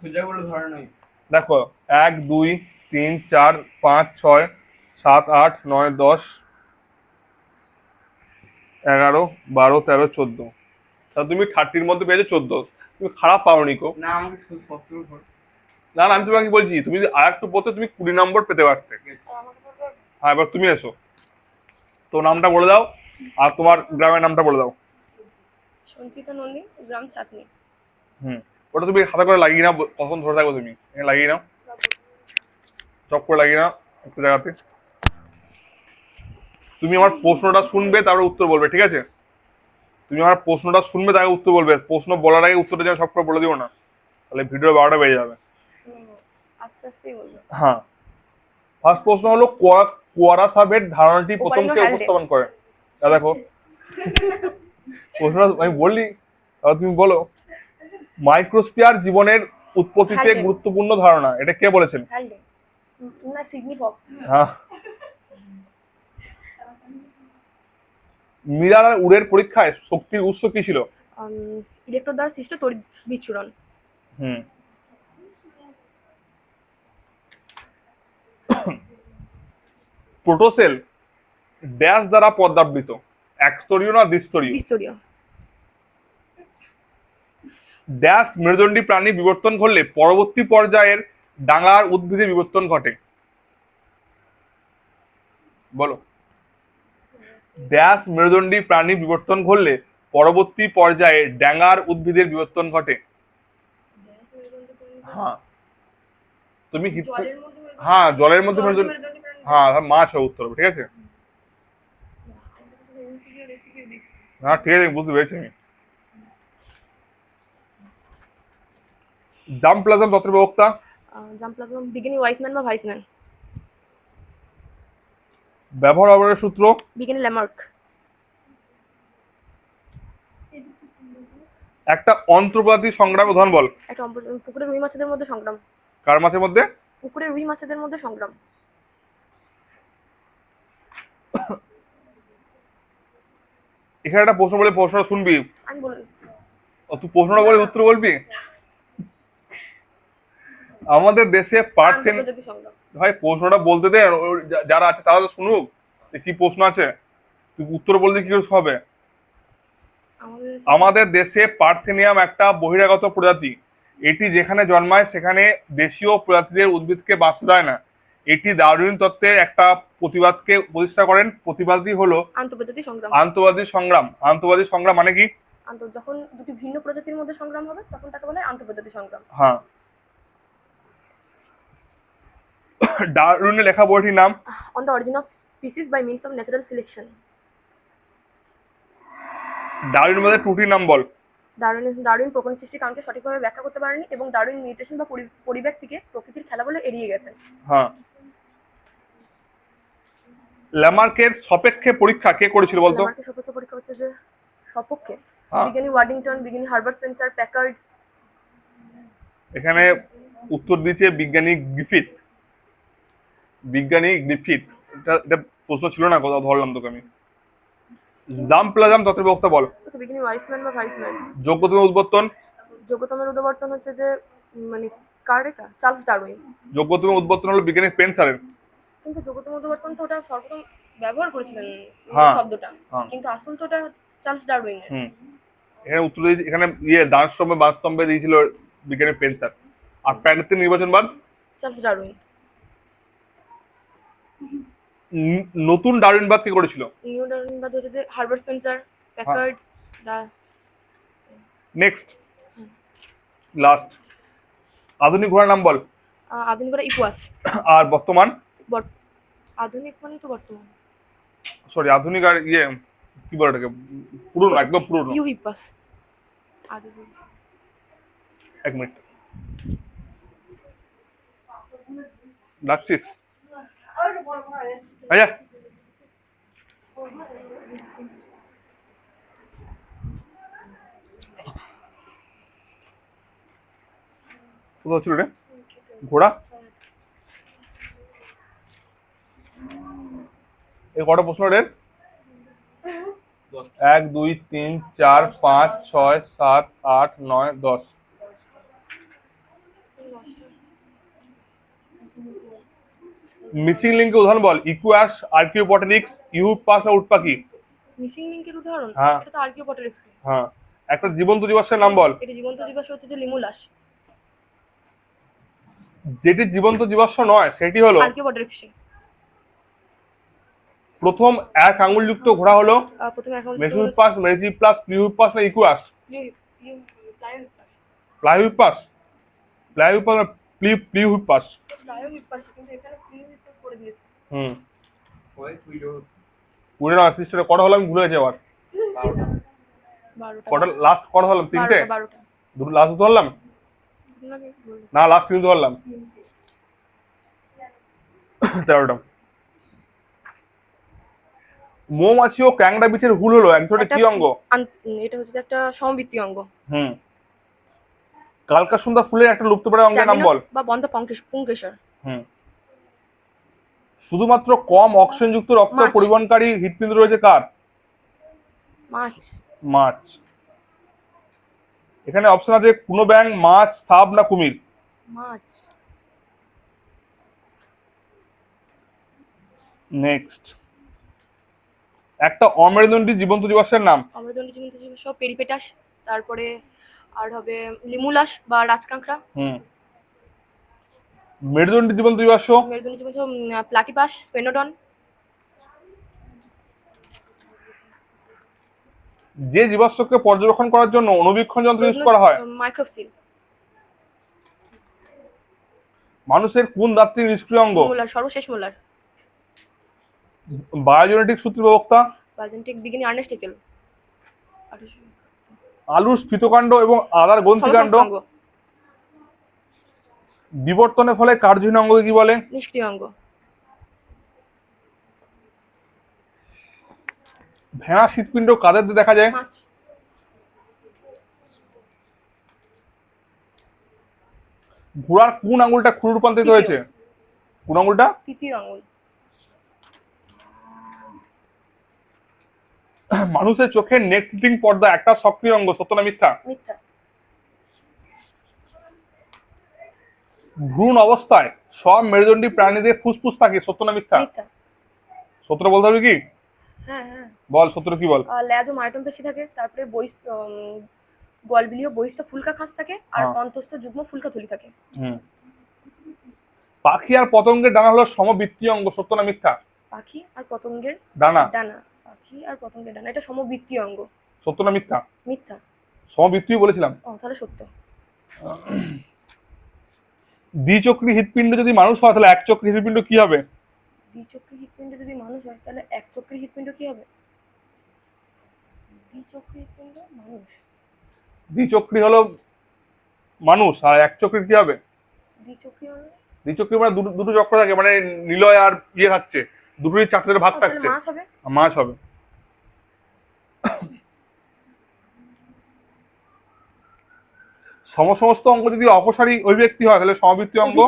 সোজা করে ধরে নয় দেখো এক দুই তিন চার পাঁচ ছয় সাত আট নয় দশ এগারো বারো তেরো চোদ্দ। তা তুমি থার্টির মধ্যে পেয়েছ চোদ্দ। তুমি খারাপ পাওনি কো না আমাকে না না আমি তোমাকে বলছি তুমি যদি আর একটু পড়তে তুমি কুড়ি নম্বর পেতে পারতে। হ্যাঁ এবার তুমি এসো। তো নামটা বলে দাও আর তোমার গ্রামের নামটা বলে দাও। সঞ্চিতা নন্দী গ্রাম ছাতনি। হুম। ওটা তুমি হাতে করে লাগিয়ে নাও কখন ধরে থাকো তুমি। লাগিয়ে নাও। চপ করে লাগিয়ে নাও একটু জায়গাতে। তুমি আমার প্রশ্নটা শুনবে তারপরে উত্তর বলবে ঠিক আছে? তুমি আমার প্রশ্নটা শুনবে তাকে উত্তর বলবে। প্রশ্ন বলার আগে উত্তরটা যেন সব করে বলে দিও না তাহলে ভিডিও বারোটা বেড়ে যাবে। হ্যাঁ। ফার্স্ট প্রশ্ন হলো কোয়া- কুয়ারা সাবের ধারণাটি প্রথম কে উপস্থাপন করে? দেখো। প্রশ্নটা আমি বললি তাহলে তুমি বলো। মাইক্রোস্পিয়ার জীবনের উৎপত্তিতে গুরুত্বপূর্ণ ধারণা এটা কে বলেছেন? না সিডনি ফক্স। হ্যাঁ। মিরার আর উড়ের পরীক্ষায় শক্তির উৎস কি ছিল? ইলেকট্রোড দ্বারা সৃষ্ট তড়িৎ বিচ্ছুরণ। হুম। প্রোটোসেল ড্যাশ দ্বারা পদ্মাবৃত। একস্তরীয় না দ্বিস্তরীয়? দ্বিস্তরীয়। ড্যাশ মেরুদণ্ডী প্রাণী বিবর্তন ঘটলে পরবর্তী পর্যায়ের ডাঙার উদ্ভিদে বিবর্তন ঘটে। বলো। ড্যাশ মেরুদণ্ডী প্রাণী বিবর্তন ঘটলে পরবর্তী পর্যায়ে ড্যাঙার উদ্ভিদের বিবর্তন ঘটে। হ্যাঁ। তুমি হ্যাঁ জলের মধ্যে মেরুদণ্ডী মেরুদণ্ডী হ্যাঁ মাছ হবে উত্তর হবে, ঠিক আছে? হ্যাঁ ঠিক আছে বুঝতে পেরেছি আমি। জাম প্লাজম তত্ত্বের প্রবক্তা আহ, জাম প্লাজম বিজ্ঞানী ওয়াইসম্যান বা ভাইসম্যান ব্যবহার ব্যবহারের সূত্র? বিজ্ঞানী ল্যামার্ক। একটা অন্তর্প্রাতি সংগ্রাম উদাহরণ বল। একটা পুকুরে রুই মাছেদের মধ্যে সংগ্রাম। কার মাছের মধ্যে? পুকুরে রুই মাছেদের মধ্যে সংগ্রাম। এখানে একটা প্রশ্ন বলে প্রশ্ন শুনবি। আমি বলি ও তুই প্রশ্নটা বলে উত্তর বলবি? আমাদের দেশে পার্থেন ভাই প্রশ্নটা বলতে দে যারা আছে তারা তো শুনুক কি প্রশ্ন আছে। তুই উত্তর বলতে কি হবে? আমাদের দেশে পার্থেনিয়াম একটা বহিরাগত প্রজাতি। এটি যেখানে জন্মায় সেখানে দেশীয় প্রজাতিদের উদ্ভিদকে বাঁচতে দেয় না। এটি দার্উইন তত্ত্বের একটা প্রতিবাদকে প্রতিষ্ঠা করেন। প্রতিবাদী হলো আন্তর্জাতিক সংগ্রাম। আন্তবাদী সংগ্রাম। আন্তবাদী সংগ্রাম মানে কি? যখন দুটি ভিন্ন প্রজাতির মধ্যে সংগ্রাম হবে তখন তাকে বলে আন্তর্জাতিক সংগ্রাম। হ্যাঁ। ডারউইনের লেখা বইটির নাম। On the origin of species by means of natural selection Darwin মধ্যে ত্রুটির নাম বল। ডারউইন ডারউইন প্রকরণ সৃষ্টির কারণকে সঠিকভাবে ব্যাখ্যা করতে পারেনি এবং ডারউইন মিউটেশন বা পরি- পরিবেশ থেকে প্রকৃতির খেলা বলে এড়িয়ে গেছেন হ্যাঁ। ল্যামার্কের সপেক্ষে পরীক্ষা কে করেছিল বলতো? ল্যামার্কের সপক্ষে পরীক্ষা হচ্ছে যে সপক্ষে। হ্যাঁ। বিজ্ঞানী ওয়ার্ডিংটন বিজ্ঞানী হার্বার্ট স্পেন্সার প্যাকার্ড। এখানে উত্তর দিয়েছে বিজ্ঞানী গ্রিফিথ। বিজ্ঞানী গ্রিফিথ এটা এটা প্রশ্ন ছিল না কোথাও ধরলাম তোকে আমি। জাম প্লাজাম তত্ত্বের বক্তা বল। বিজ্ঞানী ওয়াইসম্যান বা ভাইসম্যান যোগ্যতম উদ্বর্তন? যোগ্যতমের উদ্বর্তন হচ্ছে যে মানে কার এটা? Charles Darwin. যোগ্যতম উদ্বর্তন হলো বিজ্ঞানী পেন্সারের কিন্তু যোগ্যতম উদ্বর্তন তো ওটা সর্বপ্রথম ব্যবহার করেছিলেন হ্যাঁ। শব্দটা। হ্যাঁ। কিন্তু আসল তো ওটা চার্লস ডারউইনের। এখানে উত্তর দিয়েছে এখানে ইয়ে দান স্তম্ভে দিয়েছিল বিজ্ঞানী পেন্সার আর প্যারিসের নির্বাচনবাদ চার্লস ডারউইন। নতুন ডারউইনবাদ কে করেছিল? নিউ ডারউইনবাদ হচ্ছে যে Herbert Spencer Packard next last আধুনিক ঘোড়ার নাম বল। আধুনিক ওরা ইকুয়াস। আর বর্তমান? আধুনিক মানে তো বর্তমান। সরি আধুনিক আর ইয়ে কি বলে এটাকে পুরনো একদম পুরনো। Eohippus. এক মিনিট। ডাকছিস? আচ্ছা কোথাও ছিল রে? ঘোড়া? এই কটা প্রশ্ন রে? এক দুই তিন চার পাঁচ ছয় সাত আট নয় দশ। মিসিং লিঙ্কে উদাহরণ বল ইকুয়াস আর্কিওপটেনিক্স ইউপাস না উটপাখি মিসিং লিঙ্কের উদাহরণ? হ্যাঁ। এটা তো আর্কিওপটেরিক্স হ্যাঁ। একটা জীবন্ত জীবাশ্মের নাম বল। এটা জীবন্ত জীবাশ্ম হচ্ছে যে লিমুলাস। যেটি জীবন্ত জীবাশ্ম নয় সেটি হলো আর্কিওপটেরিক্স প্রথম এক আঙুলযুক্ত ঘোড়া হলো প্রথমে এখন মেসুইপাস মেরিজিপ্লাস প্লিউপাস না ইকুয়াস প্লাইউপাস প্লাইউপাস প্লি প্লিউপাস কিন্তু এখানে প্লিওহিপ্পাস করে দিয়েছে। হুম। কুড়ি না ত্রিশটা। কটা হলো আমি ভুলে গেছি আবার। কটা? লাস্ট কটা হলাম? তিনটে? দুটো লাস্ট ধরলাম না লাস্ট কিন্তু ধরলাম তেরোটা। মৌমাছি ও ক্যাংড়া বিচের হুল হলো এক ধরনের একটা কি অঙ্গ? এটা হচ্ছে একটা সমবৃত্তি অঙ্গ। হুম। কালকা সুন্দর ফুলের একটা লুপ্তপ্রায় অঙ্গের নাম বল? বা বন্ধ পঙ্কেশ- পুংকেশর হুম। শুধুমাত্র কম অক্সিজেন যুক্ত রক্ত মাছ। পরিবহনকারী হৃৎপিণ্ড রয়েছে কার? মাছ। মাছ। এখানে অপশন আছে কোনো ব্যাং মাছ সাপ না কুমির? মাছ। নেক্সট একটা অমেরুদণ্ডী জীবন্ত জীবাশ্মের নাম? অমৃতদণ্ড জীবন্ত জীব সব পেরিপেটাস তারপরে আর হবে লিমুলাস বা রাজকাঁকড়া। হুম। মেরুদণ্ডী দুই জীবাশ্ম মেরুদণ্ড জীবন্ত প্লাটিপাস স্পেনোডন। যে জীবাশ্মকে পর্যবেক্ষণ করার জন্য অনুবীক্ষণ যন্ত্র ইউজ করা হয় মাইক্রোসিল মানুষের কোন দাত্রী নিষ্ক্রিয় অঙ্গ? সর্বশেষ মোলার। বায়োজেনেটিক সূত্র প্রবক্তা? বায়োজেনেটিক বিজ্ঞানী আর্নেস্ট হেকেল আলুর স্ফীতকাণ্ড এবং আদার গ্রন্থিকাণ্ড? বিবর্তনের ফলে কার্যহীন অঙ্গকে কি বলে? নিষ্ক্রিয় অঙ্গ ভেড়া শীতপিণ্ড কাদের দেখা যায়? ঘোড়ার কোন আঙুলটা ক্ষুর রূপান্তরিত হয়েছে? কোন আঙুলটা? তৃতীয় আঙুল। মানুষের চোখের নেটফিটিং পর্দা একটা সক্রিয় অঙ্গ সত্য না মিথ্যা? মিথ্যা। ভ্রূণ অবস্থায় সব মেরুদণ্ডী প্রাণীদের ফুসফুস থাকে সত্য না মিথ্যা? সত্যটা বলতে হবে কি? হ্যাঁ হ্যাঁ। বল সত্যটা কি বল? ল্যাজ ও মাইটম পেশি থাকে তারপরে উম, গলবিলীয় বহিস্থ ফুলকা খাস থাকে আর হ্যাঁ। অন্তস্থ যুগ্ম ফুলকা থলি থাকে। হুম। পাখি আর পতঙ্গের ডানা হলো সমবৃত্তীয় অঙ্গ সত্য না মিথ্যা? পাখি আর পতঙ্গের ডানা। ডানা। পাখি আর পতঙ্গের ডানা এটা সমবৃত্তীয় অঙ্গ। সত্য না মিথ্যা? মিথ্যা। সমবৃত্তীয় বলেছিলাম। ও তাহলে সত্য। দ্বিচক্রী হৃৎপিণ্ড যদি মানুষ হয় তাহলে এক চক্রী হৃৎপিণ্ড কি হবে? দ্বিচক্রী হৃৎপিণ্ড যদি মানুষ হয় তাহলে এক চক্রী হৃৎপিণ্ড কি হবে? দ্বিচক্রী হৃৎপিণ্ড মানুষ। দ্বিচক্রী হলো মানুষ আর এক চক্রী কি হবে? দ্বিচক্রী মানে? দ্বিচক্রী মানে দুটো দুটো চক্র থাকে মানে নিলয় আর ইয়ে থাকছে দুটোই চারটে ভাগ থাকছে। মাছ হবে? মাছ হবে। সমসমস্ত অঙ্গ যদি অপসারী অভিব্যক্তি হয় তাহলে সমবৃত্তি অঙ্গ?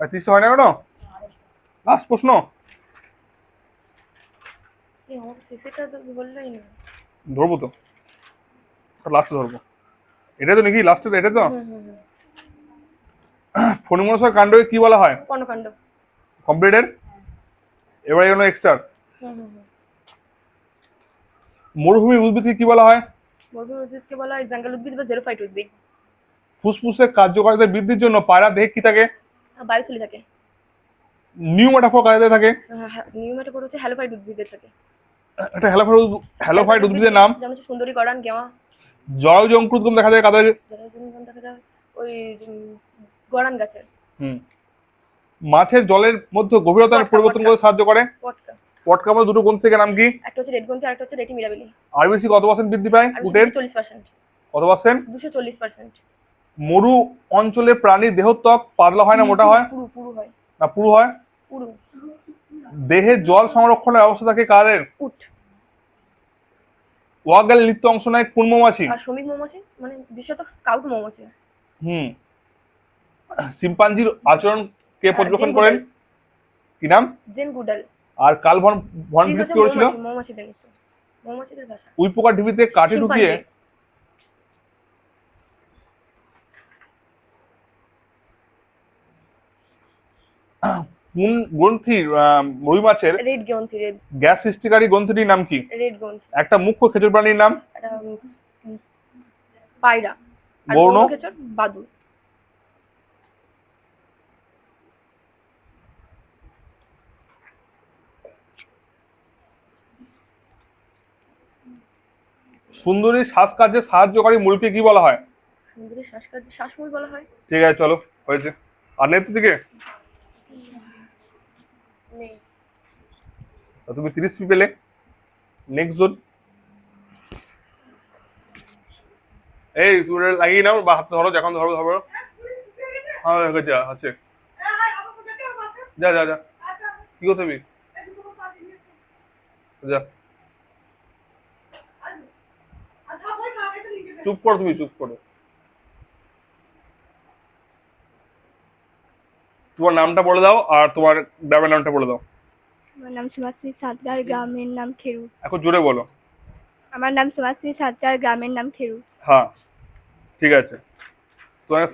তিরিশটা হয় না কেন? লাস্ট প্রশ্ন। ধরবো তো। লাস্টে ধরবো। এটা তো নাকি লাস্টে এটা তো? ফণিমনসার কাণ্ডকে কি বলা হয়? কর্ণকাণ্ড। কমপ্লিটেড এবারে জন্য এক্সট্রা মরুভূমির উদ্ভিদকে কি বলা হয়? মরুভূমি উদ্ভিদকে বলা হয় জাঙ্গাল উদ্ভিদ বা জেরোফাইট উদ্ভিদ। ফুসফুসের কার্যকারিতা বৃদ্ধির জন্য পায়রা দেহে কি থাকে? আর বায়ুথলি থাকে। নিউমেটাফোর কাজে থাকে। নিউমেটোপোর হচ্ছে হ্যালোফাইট উদ্ভিদের থাকে। একটা হ্যালোফাইট হ্যালোফাইট উদ্ভিদের নাম? যেমন হচ্ছে সুন্দরী গড়ান গেওয়া। জলজঙ্কুরুদ্গম দেখা যায় কাদের জন্য দেখা যায় ওই গড়ান গাছের। হুম। মাছের জলের মধ্যে গভীরতার পরিবর্তন। করতে সাহায্য করে? পটকা দুটো গ্রন্থ থেকে নাম কি? একটা হচ্ছে রেডগ্রন্থি আর একটা হচ্ছে রেটি মিরাবেলি আরবিসি কত পার্সেন্ট বৃদ্ধি পায় উটের চল্লিশ পার্সেন্ট কত পার্সেন্ট দুশো চল্লিশ পার্সেন্ট মরু অঞ্চলে প্রাণীর দেহত্বক পাতলা হয় না মোটা হয়? পুরু পুরু হয়। না পুরু হয়? পুরু। দেহে জল সংরক্ষণের ব্যবস্থা থাকে কাদের? উট। ওয়াগাল নৃত্য অংশ নেয় কোন মৌমাছি? আর শ্রমিক মৌমাছি মানে বিশেষত স্কাউট মৌমাছি। হুম। সিম্পাঞ্জির আচরণ কে পর্যবেক্ষণ করেন? কি নাম? জেন গুডাল আর কাল ভন ভন ব্রিজ কি হয়েছিল মৌমাছিদের উইপোকা ঢুকিয়ে মাছের গ্রন্থি গ্যাস সৃষ্টিকারী নাম কি? একটা মুখ্য প্রাণীর নাম? সুন্দরী শ্বাস কার্যে সাহায্যকারী মূলকে কি বলা হয়? সুন্দরী শ্বাসকার্য শ্বাসমূল বলা হয়। ঠিক আছে চলো হয়েছে। আর নেত্র দিকে? তুমি তিরিশ পি পেলে। নেক্সট জোন এই তুমি লাগিয়ে নাও বা হাতে ধরো যখন ধরো ধরো। হ্যাঁ গেছে আছে। যা যা যা। কি করতে যা। চুপ করো তুমি চুপ করো। তোমার নামটা বলে দাও আর তোমার গ্রামের নামটা বলে দাও। আমার নাম সুভাষী সাঁতরার গ্রামের নাম খেরু। এখন জোরে বলো। আমার নাম সুভাষী সাঁতরার গ্রামের নাম খেরু। হ্যাঁ ঠিক আছে। তোমাকে